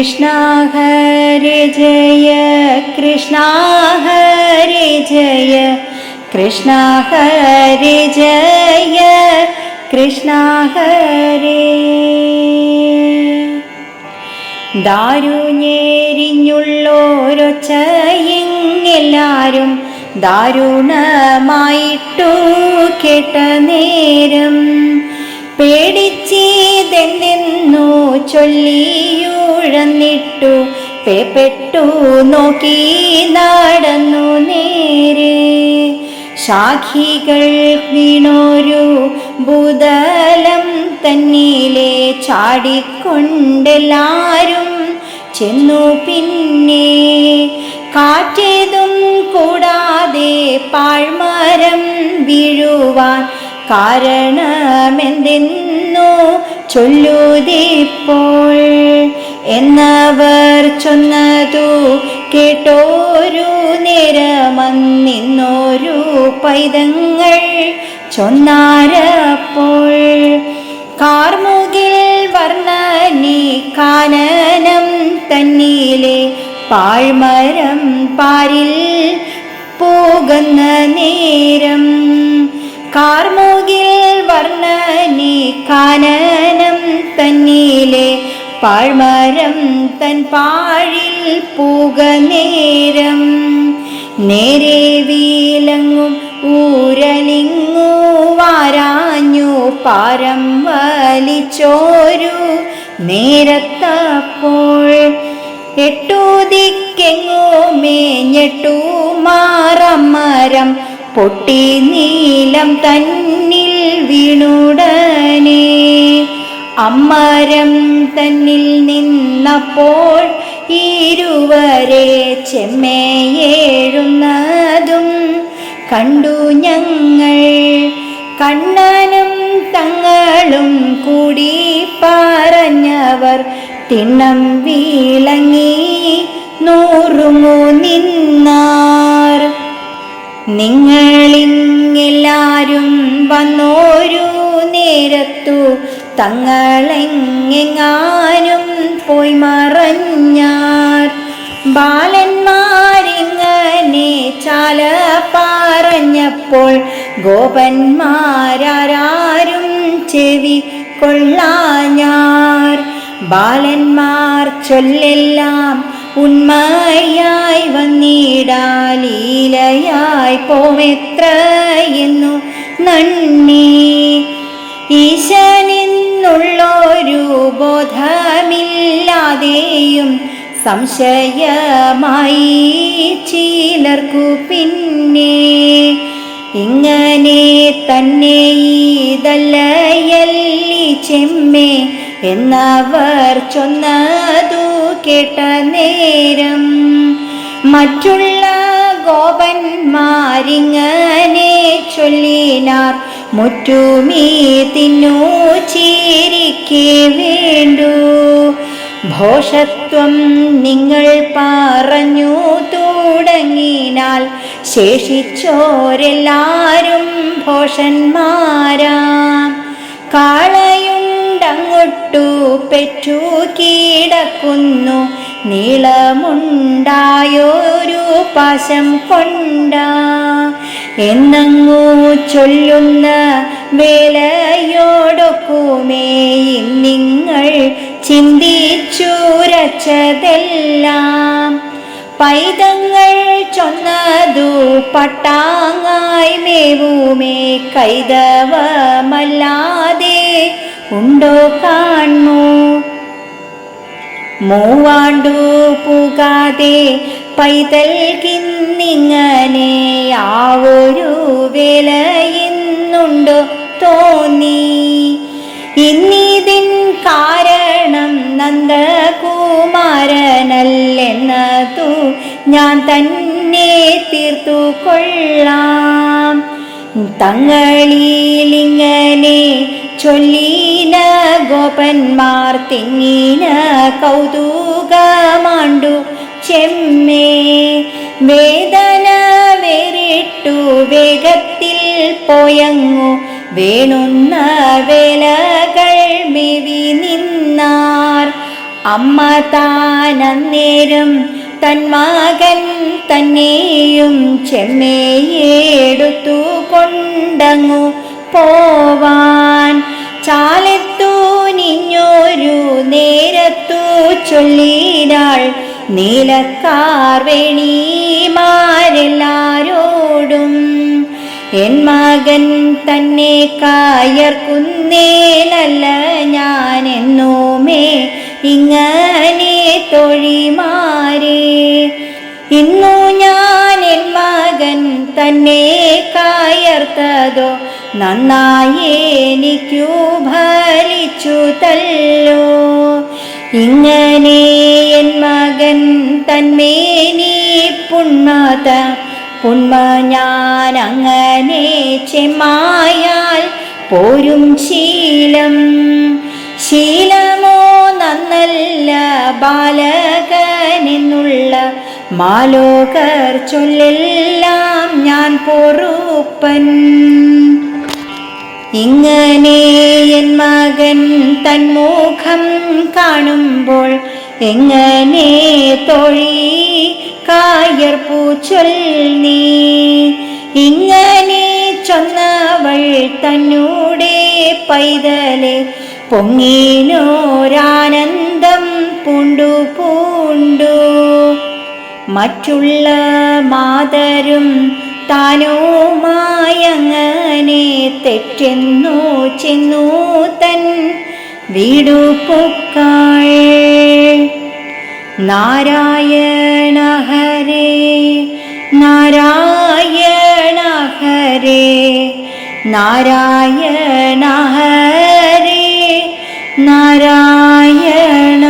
കൃഷ്ണ ഹരി ജയ കൃഷ്ണ ഹരി ജയ കൃഷ്ണ ഹരി ജയ കൃഷ്ണ ഹരേ. ദാരുഞ്ഞേരിഞ്ഞുള്ളോരൊച്ചയെല്ലാരും ദാരുണമായിട്ടു കേട്ട നേരം പേടിച്ചീതെന്തെന്നു ചൊല്ലിയുഴന്നിട്ടു. പേപ്പെട്ടു നോക്കി നടന്നു നേരെ. ശാഖികൾ വീണോരു ഭൂതലം തന്നിലെ ചാടിക്കൊണ്ടെല്ലാരും ചെന്നു പിന്നെ. കാറ്റേതും കൂടാതെ പാഴ്മരം വീഴുവാൻ കാരണമെന്തെന്നു ചൊല്ലുതിപ്പോൾ. എന്നവർ ചൊന്നതു കേട്ടോരു നേരമന്നിന്നോരു പൈതങ്ങൾ ചൊന്നാരപ്പോൾ. കാർമുകിൽ വർണനി കാനനം തന്നിലെ പാഴ്മരം പാരിൽ പോകുന്ന നേരം വർണനി കാനനം തന്നിലെ പാഴ്മരം തൻ പാഴിൽ പൂക നേരം. നേരെ വീലങ്ങും ഊരലിങ്ങു വാരാഞ്ഞു പാരം വലിച്ചോരു നേരത്തപ്പോൾ. എട്ടു ദിക്കെങ്ങോ മേഞ്ഞെട്ടു മാറമരം പൊട്ടി നീലം തന്നിൽ വീണുടനെ. അമ്മരം തന്നിൽ നിന്നപ്പോൾ ഇരുവരെ ചെമ്മേയേഴുന്നതും കണ്ടു ഞങ്ങൾ. കണ്ണനും തങ്ങളും കൂടി പറഞ്ഞവർ തിണ്ണം വീളങ്ങി നൂറുമു നിന്നാർ. നിങ്ങളിങ്ങെല്ലാരും തങ്ങളെങ്ങെങ്ങാനും പോയി മറഞ്ഞാർ ബാലന്മാരിങ്ങനെ ചാല പറഞ്ഞപ്പോൾ ഗോപന്മാരാരും ചെവി കൊള്ളാഞ്ഞാർ. ബാലന്മാർ ചൊല്ലെല്ലാം ഉന്മയായി വന്നിടാലീലയായി പോമെത്ര എന്നു നന്ദി. ഈശനെന്നുള്ളൊരു ബോധമില്ലാതെയും സംശയമായി ചിലർക്കു പിന്നെ. ഇങ്ങനെ തന്നെ ഇതല്ലയല്ലി ചെമ്മേ എന്നവർ ചൊന്നതു കേട്ട നേരം. മറ്റുള്ള ഗോപന്മാരിങ്ങനെ ചൊല്ലിനാർ മുറ്റുമീ തിന്നു ചേരിക്കേ വേണ്ടു. ഭോഷത്വം നിങ്ങൾ പറഞ്ഞു തുടങ്ങിനാൽ ശേഷിച്ചോരെല്ലാരും ഭോഷന്മാരാ. കാളയുണ്ടങ്ങൊട്ടു പെറ്റു കീടക്കുന്നു. നീളമുണ്ടായൊരു പാശം കൊണ്ടാ. എന്നങ്ങു ചൊല്ലുന്ന വേലയോടൊക്കുമേ നിങ്ങൾ ചിന്തിച്ചുരച്ചതെല്ലാം പൈതങ്ങൾ ചൊന്നതു പട്ടാങ്ങായി മേവുമേ കൈതവമല്ലാതെ ഉണ്ടോ കാണു. മൂവാണ്ടു പുകാതെ പൈതൽക്കിന്നിങ്ങനെ ആ ഒരു വേലയിന്നുണ്ടോ തോന്നി. ഇന്നിതിൻ കാരണം നന്ദകുമാരനല്ലെന്നതു ഞാൻ തന്നെ തീർത്തു കൊള്ളാം. തങ്ങളിലിങ്ങനെ ചൊല്ലീന ഗോപന്മാർ തിങ്ങിന കൗതുകമാണ്ടു ചെമ്മേ. വേദന വേറിട്ടു വേഗത്തിൽ പോയങ്ങു. വേണുന്ന വേലകൾ മെവി നിന്നാർ അമ്മ താനന്നേരം തൻ മകൻ തന്നെയും ചെമ്മയെടുത്തു കൊണ്ടങ്ങു പോവാൻ. ചാലത്തു നിഞ്ഞൊരു നേരത്തു ചൊല്ലിനാൾ നീലക്കാർ വേണിമാരെല്ലാരോടും എൻ മകൻ തന്നെ കായർക്കുന്നേലല്ല ഞാനെന്നോമേ ഇങ്ങനെ തൊഴിമാരെ ഇന്നു ഞാൻ എൻ മകൻ തന്നെ കായർത്തതോ. നന്നായി ഫലിച്ചു തല്ലോ. ഇങ്ങനെ എൻ മകൻ തന്മേനി പുണ്മത പുണ്മ ഞാൻ അങ്ങനെ ചെമ്മായാൽ പോരും ശീലം. ശീലമോ നന്നല്ല ബാലകനെന്നുള്ള മാലോകർ ചൊല്ലെല്ലാം ഞാൻ പൊറുപ്പൻ. ഇങ്ങനെ എൻ മകൻ തന്മുഖം കാണുമ്പോൾ എങ്ങനെ തൊഴി കായർപ്പൂ ചൊല്ലി ഇങ്ങനെ ചൊന്നവൾ തന്നൂടെ പൈതലെ പൊങ്ങിനോരാനന്ദം മറ്റുള്ള മാതരും താനോ താനുമായങ്ങനെ തെറ്റെന്നു ചെന്നു തൻ വീടു പൊക്കാൾ നാരായണ ഹരേ നാരായണ ഹരേ നാരായണ ഹരേ നാരായണ